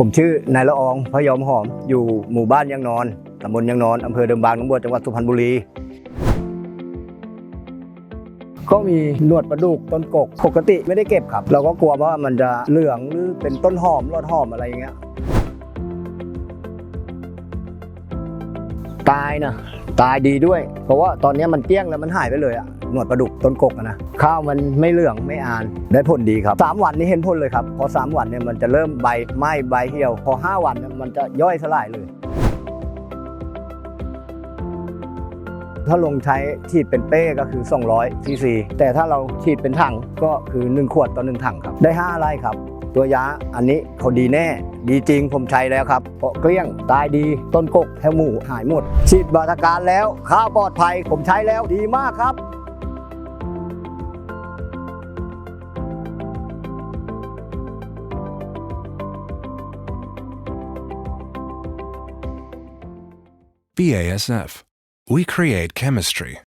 ผมชื่อนายละอองพยอมหอม อยู่หมู่บ้านยังนอนตำบลยังนอนอำเภอเดิมบางหนองบัวจังหวัดสุพรรณบุรี ก็มีหนวดปลาดุกต้นกก ปกติไม่ได้เก็บครับ เราก็กลัวว่ามันจะเหลืองหรือเป็นต้นหอมรอดหอมอะไรอย่างเงี้ยตายนะ ตายดีด้วย เพราะว่าตอนนี้มันเกลี้ยงแล้วมันหายไปเลยอะหนวดปลาดุกต้นกกอะนะข้าวมันไม่เหลืองไม่อ่านได้ผลดีครับ 3 วันนี้เห็นผลเลยครับ พอ 3 วันเนี่ยมันจะเริ่มใบไหม้ใบเหี่ยว พอ 5 วันมันจะย่อยสลายเลย ถ้าลงใช้ฉีดเป็นเป้ก็คือ 200ซีซีแต่ถ้าเราฉีดเป็นถังก็คือ 1 ขวดต่อ 1 ถังครับ ได้5ไร่ครับ ตัวยาอันนี้เขาดีแน่ ดีจริงผมใช้แล้วครับเพราะเกลี้ยงตายดีต้นกกแถวหมูหายหมดฉีดบาตรการแล้วข้าวปลอดภัยผมใช้แล้วดีมากครับ BASF. We create chemistry.